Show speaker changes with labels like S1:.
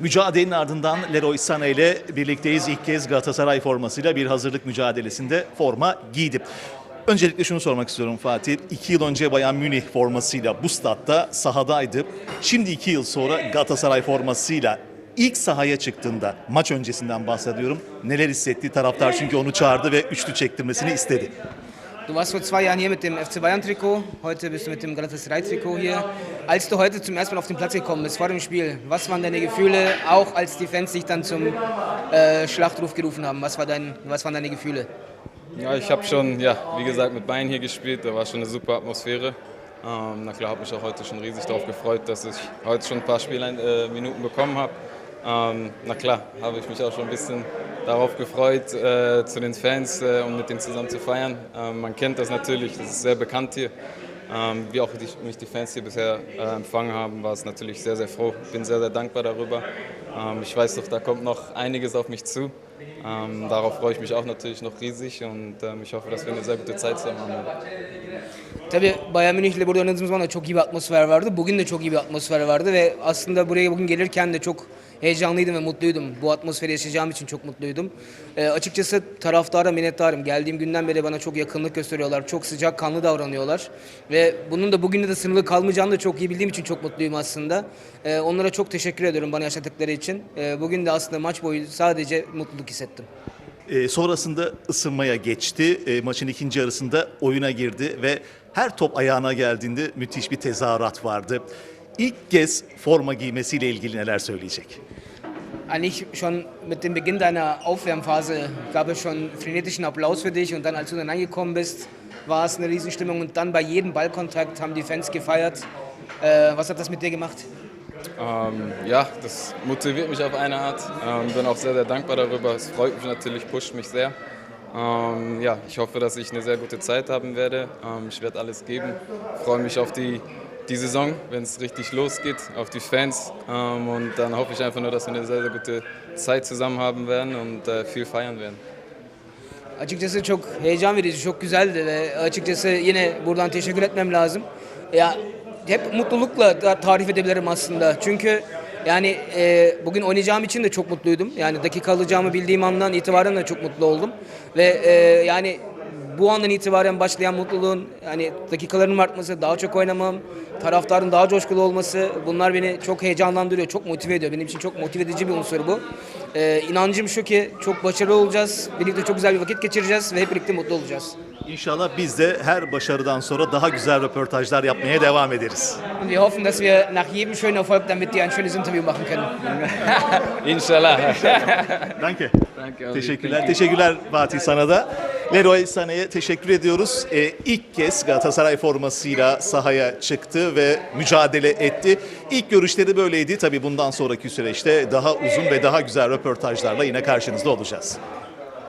S1: Mücadelenin ardından Leroy Sané ile birlikteyiz. İlk kez Galatasaray formasıyla bir hazırlık mücadelesinde forma giydi. Öncelikle şunu sormak istiyorum Fatih. İki yıl önce Bayern Münih formasıyla bu statta sahadaydı. Şimdi iki yıl sonra Galatasaray formasıyla ilk sahaya çıktığında maç öncesinden bahsediyorum. Neler hissetti taraftar çünkü onu çağırdı ve üçlü çektirmesini istedi.
S2: Du warst vor zwei Jahren hier mit dem FC Bayern Trikot, heute bist du mit dem Galatasaray Trikot hier. Als du heute zum ersten Mal auf den Platz gekommen bist vor dem Spiel, was waren deine Gefühle, auch als die Fans dich dann zum äh, Schlachtruf gerufen haben? Was, war dein, was waren deine Gefühle?
S3: Ja, ich habe schon, ja, wie gesagt, mit Bayern hier gespielt. Da war schon eine super Atmosphäre. Ähm, na klar, habe mich auch heute schon riesig darauf gefreut, dass ich heute schon ein paar Spielminuten bekommen habe. Ähm, na klar, habe ich mich auch schon ein bisschen darauf gefreut, äh, zu den Fans äh, und mit denen zusammen zu feiern. Ähm, man kennt das natürlich, das ist sehr bekannt hier. Ähm, wie auch die, mich die Fans hier bisher äh, empfangen haben, war es natürlich sehr, sehr froh. Bin sehr, sehr dankbar darüber. Ähm, ich weiß doch, da kommt noch einiges auf mich zu. Ähm, darauf freue ich mich auch natürlich noch riesig und ähm, ich hoffe, dass wir eine sehr gute Zeit zusammen haben.
S2: Tabii Bayern Münih ile burada oynadığımız zaman da çok iyi bir atmosfer vardı. Bugün de çok iyi bir atmosfer vardı ve aslında buraya bugün gelirken de çok heyecanlıydım ve mutluydum. Bu atmosferi yaşayacağım için çok mutluydum. Ee, açıkçası taraftara minnettarım. Geldiğim günden beri bana çok yakınlık gösteriyorlar. Çok sıcak kanlı davranıyorlar. Ve bunun da bugün de sınırlı kalmayacağını da çok iyi bildiğim için çok mutluyum aslında. Ee, onlara çok teşekkür ediyorum bana yaşadıkları için. Ee, bugün de aslında maç boyu sadece mutluluk hissettim.
S1: E, sonrasında ısınmaya geçti. E, maçın ikinci yarısında oyuna girdi ve her top ayağına geldiğinde müthiş bir tezahürat vardı. İlk kez forma giymesiyle ilgili neler söyleyecek?
S2: Eigentlich schon mit dem Beginn deiner Aufwärmphase gab es schon frenetischen Applaus für dich und dann, als du dann angekommen bist, war es eine Riesenstimmung und dann bei jedem Ballkontakt haben die Fans gefeiert. Äh, was hat das mit dir gemacht?
S3: Ähm, ja, das motiviert mich auf eine Art. Ähm, bin auch sehr, sehr dankbar darüber. Es freut mich natürlich, pusht mich sehr. Ähm, ja, ich hoffe, dass ich eine sehr gute Zeit haben werde. Ähm, ich werde alles geben. Freue mich auf die, die Saison, wenn es richtig losgeht, auf die Fans. Ähm, und dann hoffe ich einfach nur, dass wir eine sehr, sehr gute Zeit zusammen haben werden und äh, viel feiern werden.
S2: Açıkçası çok heyecan verici, çok güzeldi ve açıkçası yine buradan teşekkür etmem lazım. Ya hep mutlulukla tarif edebilirim aslında. Çünkü yani e, bugün oynayacağım için de çok mutluydum. Yani dakika alacağımı bildiğim andan itibaren de çok mutlu oldum. Ve e, yani bu andan itibaren başlayan mutluluğun yani dakikaların artması, daha çok oynamam, taraftarın daha coşkulu olması bunlar beni çok heyecanlandırıyor, çok motive ediyor. Benim için çok motive edici bir unsur bu. Ee, inancım şu ki çok başarılı olacağız, birlikte çok güzel bir vakit geçireceğiz ve hep birlikte mutlu olacağız.
S1: İnşallah biz de her başarıdan sonra daha güzel röportajlar yapmaya devam ederiz.
S2: Und wir hoffen, dass wir nach jedem schönen Erfolg dann mit dir ein schönes Interview machen können.
S3: Inshallah.
S1: Danke.
S3: Danke.
S1: Teşekkürler. Teşekkürler Fatih sana da. Leroy Sané'ye teşekkür ediyoruz. Ee, ilk kez Galatasaray formasıyla sahaya çıktı ve mücadele etti. İlk görüşleri böyleydi. Tabii bundan sonraki süreçte daha uzun ve daha güzel röportajlarla yine karşınızda olacağız.